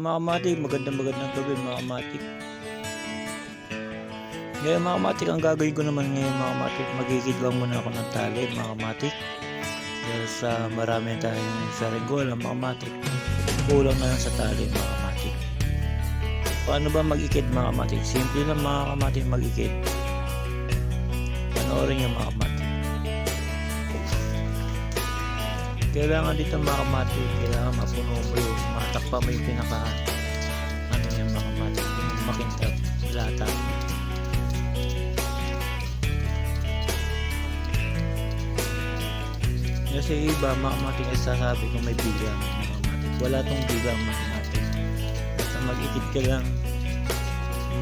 mga kamatik, magandang magandang gabi mga kamatik. Ngayon mga kamatik, ang gagawin ko naman ngayon mga kamatik, magigidwang muna ako ng tali mga kamatik. Dahil sa marami tayong sarenggola mga kamatik, kulang na lang sa tali mga kamatik. Paano ba mag-ikid mga kamatik? Simple lang mga kamatik mag-ikid. Panoorin niyo mga kamatik. Kailangan dito mga kamatik, kailangan mapuno mo yung matakpa mo yung pinaka ano yung mga kamatik, yung makintab, lata. Kasi iba, mga kamatik ay sasabi kung may bigang mga kamatik. Wala tong bigang mga kamatik. Basta mag-ikit ka lang,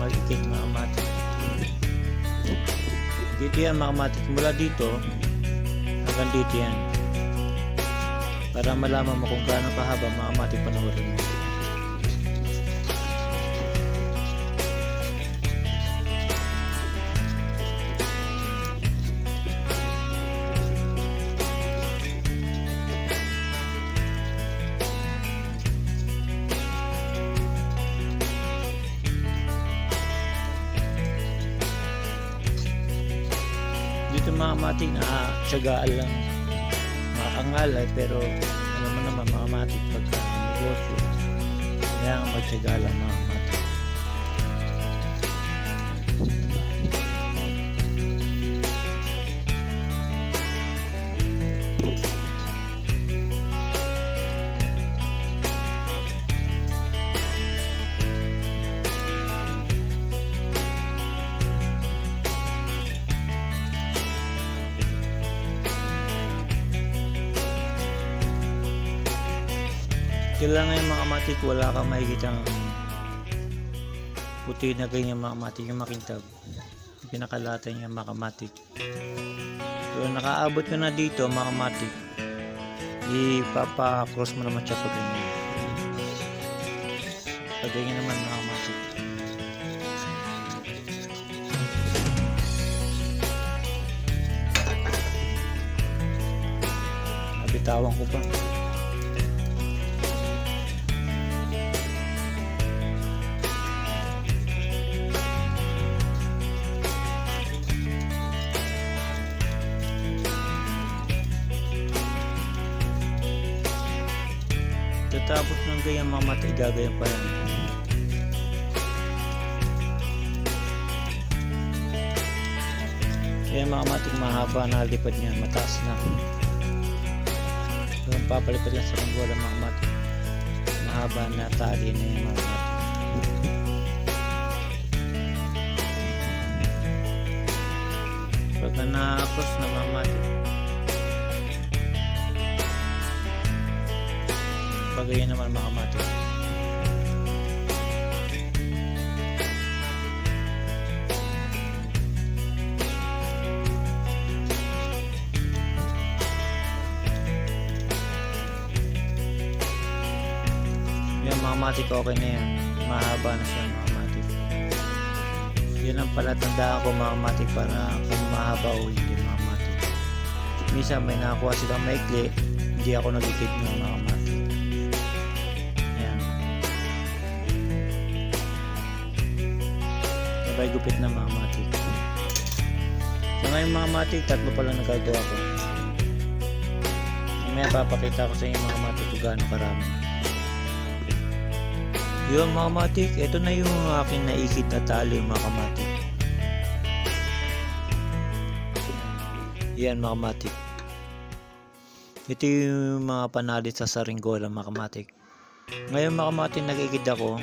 mag-ikit mga kamatik. Dito yan mga kamatik, mula dito hanggang dito yan para malaman mo kung gaano kahaba mga matik panoorin mo. Dito mga matik na tsagaan lang makakangalay pero alam mo naman mga matik pagka negosyo kaya nga magtyaga lang mga kailangan yung mga matik wala kang makikitang puti na ganyan mga matik yung makintab. Yung pinakalata niya mga matik so nakaabot ka na dito mga matik ipapa-cross mo naman siya pag ganyan. Pag ganyan naman mga matik nabitawan ko pa Tatapos ng ganyan mga mata, igagayan pa yan. Kaya mga matik mahaba na lipad niya, mataas na. So, ang papalitan lang sa kanggola mga matik. Mahaba na tali na yung mga matik. Pagka na-cross na mga bagay naman mga matik. Yan mga matik okay na yan. Mahaba na siya mga matik. Yan ang palatandaan ko mga matik para kung mahaba o hindi mga matik. Minsan may nakakuha silang maikli, hindi ako nagikid ng mga matik. Sabay gupit na mga matik. So ngayon mga matik, tatlo pa lang nagagawa ko. Mamaya papakita ko sa inyo mga matik kung gaano karami. Yun mga matik, ito na yung aking naikit na tali mga kamatik. Yan mga kamatik. Ito yung mga panalit sa saringgola mga kamatik. Ngayon mga kamatik nag-ikid ako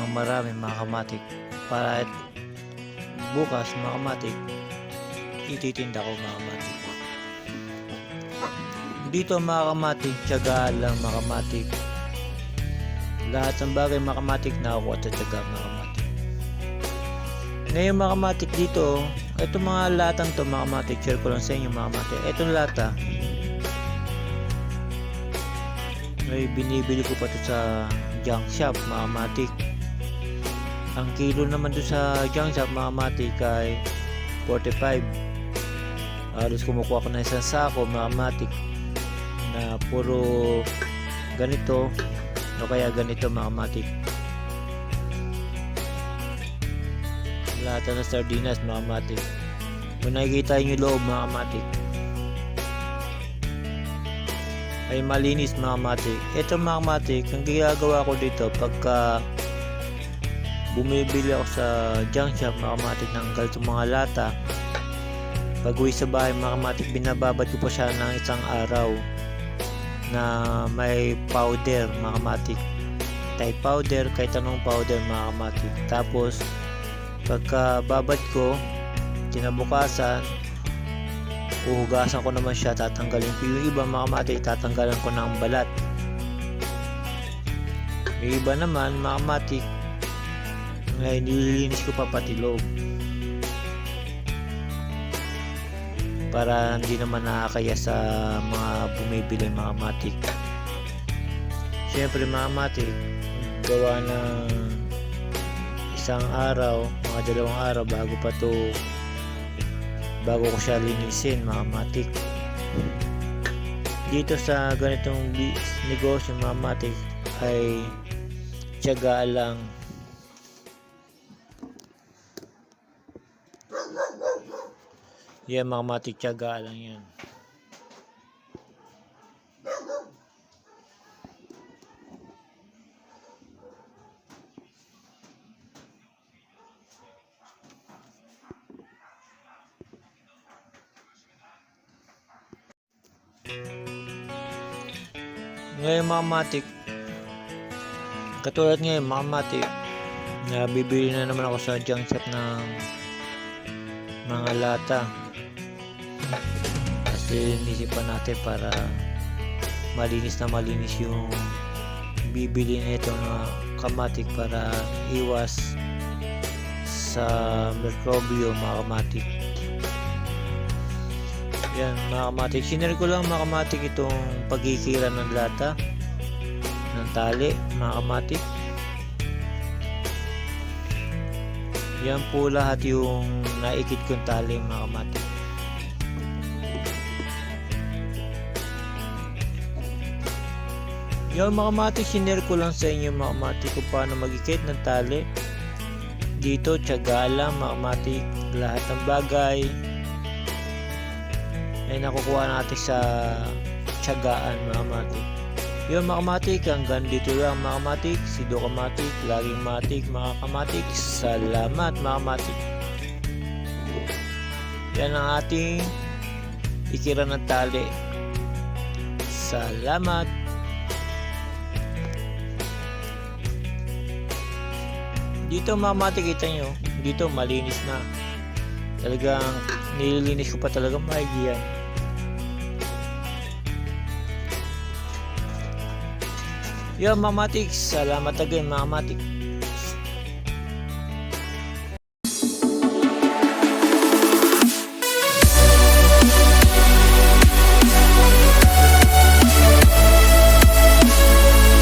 ng marami mga kamatik para bukas mga kamatik ititinda ko mga kamatik. Dito mga kamatik, tiyaga lang mga kamatik. Lahat ng bagay mga kamatik nakakuha at tiyaga mga kamatik. Ngayon mga kamatik dito, ito mga latang to mga kamatik, share ko lang sa inyo mga kamatik. Itong lata, ay binibili ko pa to sa junk shop mga matik ang kilo naman doon sa junk shop mga matik ay 45 halos kumukuha ko na isang sako mga matik na puro ganito O kaya ganito mga kamatik. Lata ng sardinas mga kamatik. Kung nakikita yung loob mga kamatik. Ay malinis mga kamatik. Ito mga kamatik, ang ginagawa ko dito pagka bumibili ako sa junk shop mga kamatik ng ganito mga lata. Pag uwi sa bahay mga kamatik, binababad ko pa siya ng isang araw na may powder mga kamatik. Type powder kahit anong powder mga kamatik. Tapos pagka babad ko kinabukasan uhugasan ko naman siya tatanggalin ko. Yung iba mga kamatik tatanggalan ko ng balat. Yung iba naman mga kamatik ngayon nililinis ko pa pati loob para hindi naman nakakaya sa mga bumibili mga matik. Siyempre mga matik, gawa ng isang araw, mga dalawang araw bago pa to bago ko siya linisin mga matik. Dito sa ganitong negosyo mga matik ay tiyaga lang Yan mga matityaga lang yan. Ngayon mga matik, katulad ngayon mga matik, nabibili na naman ako sa junk shop ng mga lata kasi inisipan natin para malinis na malinis yung bibili nito na kamatik para iwas sa mikrobyo mga kamatik. Yan mga kamatik. Sinare ko lang mga kamatik itong pagkikira ng lata ng tali mga kamatik. Yan po lahat yung naikit kong tali mga kamatik Yung mga mati, sinare ko lang sa inyo mga mati kung paano magikit ng tali. Dito, tiyaga lang mga mati, lahat ng bagay ay nakukuha natin sa tiyagaan mga mati. Yung mga kamatik, hanggang dito lang mga kamatik, si Do Kamatik, laging matik mga kamatik, salamat mga kamatik. Yan ang ating ikira ng tali. Salamat. Dito mamati kita nyo, dito malinis na. Talagang nililinis ko pa talaga maigi yan. Yo, Mamatik, salamat again, Mamatik.